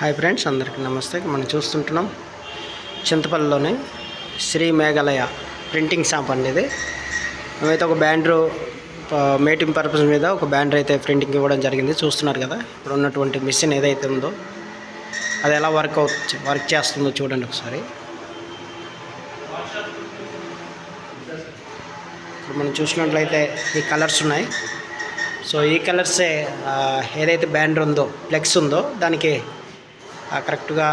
Hi friends అందరికీ నమస్తే. మనం చూస్తుంటున్నాం చింతపల్లిలోని శ్రీ మేఘాలయ ప్రింటింగ్ షాప్ అండి ఇది. మేమైతే ఒక బ్యాండ్రు మేటింగ్ పర్పస్ మీద ఒక బ్యాండర్ అయితే ప్రింటింగ్ ఇవ్వడం జరిగింది. చూస్తున్నారు కదా ఇప్పుడు ఉన్నటువంటి మిషన్ ఏదైతే ఉందో అది ఎలా వర్క్ అవుట్ వర్క్ చేస్తుందో చూడండి ఒకసారి. ఇప్పుడు మనం చూసినట్లయితే ఈ కలర్స్ ఉన్నాయి. సో ఈ కలర్సే ఏదైతే బ్యాండర్ ఉందో ఫ్లెక్స్ ఉందో దానికి కరెక్ట్గా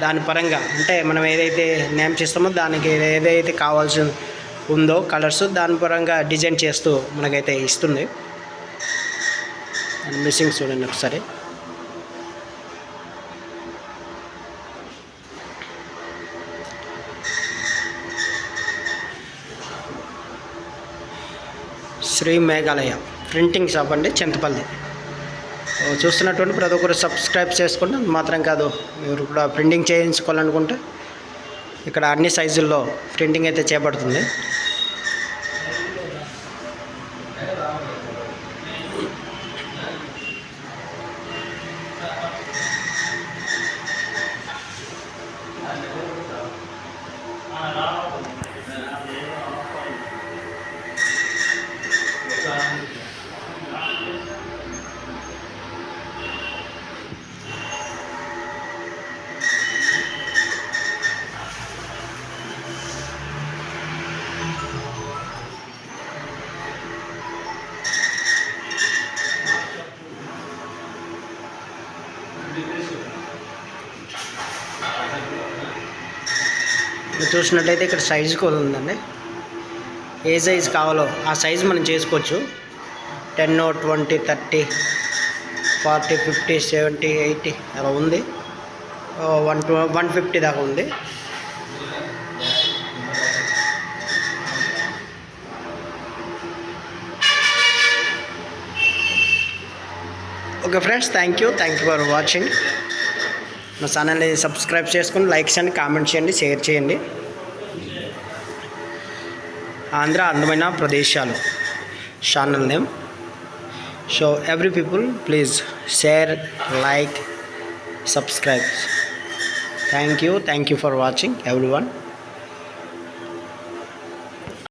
దాని పరంగా అంటే మనం ఏదైతే నేమ్ చేస్తామో దానికి ఏదైతే కావాల్సి ఉందో కలర్స్ దాని పరంగా డిజైన్ చేస్తూ మనకైతే ఇస్తుంది. మిస్సింగ్ చూడండి ఒకసారి. శ్రీ మేఘాలయ ప్రింటింగ్ షాప్ అండి చింతపల్లి. చూస్తున్నటువంటి ప్రతి ఒక్కరు సబ్స్క్రైబ్ చేసుకుంటే అది మాత్రం కాదు మీరు కూడా ప్రింటింగ్ చేయించుకోవాలనుకుంటే ఇక్కడ అన్ని సైజుల్లో ప్రింటింగ్ అయితే చేపడుతుంది. మీరు చూసినట్లయితే ఇక్కడ సైజు కూడా ఉందండి. ఏ సైజు కావాలో ఆ సైజు మనం చేసుకోవచ్చు. Ten twenty thirty forty fifty seventy eighty అలా ఉంది. వన్ వన్ ఫిఫ్టీ దాకా ఉంది. Okay friends thank you thank you for watching మా ఛానల్ని సబ్స్క్రైబ్ చేసుకుని లైక్ చేయండి కామెంట్ చేయండి షేర్ చేయండి. ఆంధ్ర అందమైన ప్రదేశాలు. Channel name so every people please share like subscribe thank you thank you for watching everyone